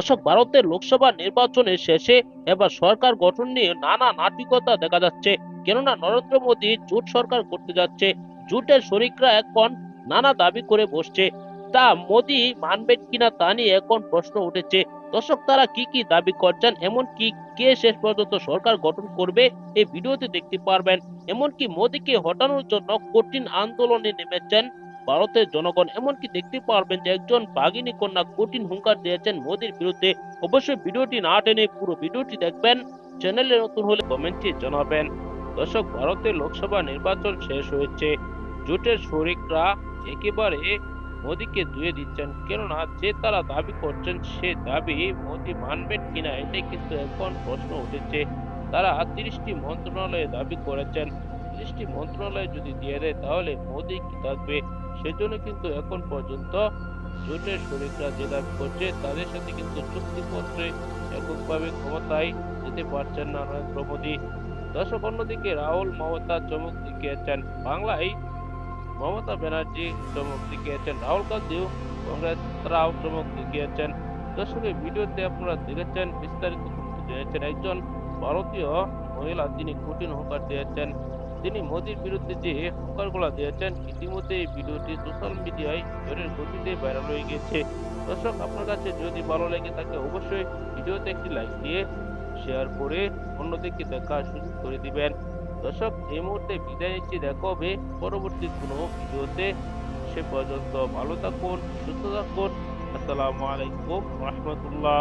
দর্শক ভারতের লোকসভা নির্বাচনের শেষে এবার সরকার গঠন নিয়ে নানা নাটকীয়তা দেখা যাচ্ছে। কেননা নরেন্দ্র মোদী জোট সরকার করতে যাচ্ছে। জোটের শরিকরা এখন নানা দাবি করে বসছে। তা মোদি মানবেন কিনা তা নিয়ে এখন প্রশ্ন উঠেছে। দর্শক, তারা কি কি দাবি করছেন? এমনকি কে শেষ পর্যন্ত সরকার গঠন করবে? এই ভিডিওতে দেখতে পারবেন। এমনকি মোদীকে হটানোর জন্য কঠিন আন্দোলনে নেমেছেন ভারতের জনগণ এমনকি দেখতে পারবেন যে একজন বাগিনী কন্যা কঠিন হুঙ্কার দিয়েছেন মোদীর বিরুদ্ধে। অবশ্যই ভিডিওটি না টেনে পুরো ভিডিওটি দেখবেন। চ্যানেলে নতুন হলে কমেন্টে জানাবেন। দর্শক, ভারতের লোকসভা নির্বাচন শেষ হয়েছে। জোটের শরিকরা একেবারে মোদীকে ধুয়ে দিচ্ছেন। কেননা যে তারা দাবি করছেন, সে দাবি মোদী মানবেন কিনা এটাই কিন্তু এখন প্রশ্ন উঠেছে। তারা তিরিশটি মন্ত্রণালয়ে দাবি করেছেন। তিরিশটি মন্ত্রণালয় যদি দিয়ে দেয়, তাহলে মোদি কি থাকবে? সেজন্য কিন্তু এখন পর্যন্ত জোটের শরিকরা যে দাবি করছে, তাদের সাথে কিন্তু চুক্তিপত্রে এককভাবে ক্ষমতায় যেতে পারছেন না নরেন্দ্র মোদী। দর্শক, অন্যদিকে রাহুল মমতা চমক দেখিয়েছেন, বাংলায় মমতা ব্যানার্জি চমক দেখিয়েছেন, রাহুল গান্ধীও কংগ্রেস তারাও চমক দেখিয়েছেন। দর্শক, এই ভিডিওতে আপনারা দেখেছেন, বিস্তারিত জেনেছেন একজন ভারতীয় মহিলা, তিনি কঠিন হুঙ্কার দিয়েছেন। তিনি মোদীর বিরুদ্ধে যে হুঙ্কারগুলো দিয়েছেন, ইতিমধ্যে এই ভিডিওটি সোশ্যাল মিডিয়ায় জোরের গতিতে ভাইরাল হয়ে গেছে দর্শক, আপনার কাছে যদি ভালো লেগে থাকে, অবশ্যই ভিডিওতে একটি লাইক দিয়ে শেয়ার করে অন্যদেরকে দেখার সুযোগ করে দিবেন। দর্শক, এই মুহূর্তে বিদায় নিচ্ছি। দেখা হবে পরবর্তী কোনো ভিডিওতে। সে পর্যন্ত ভালো থাকুন, সুস্থ থাকুন। আসসালামু আলাইকুম, রহমতুল্লাহ।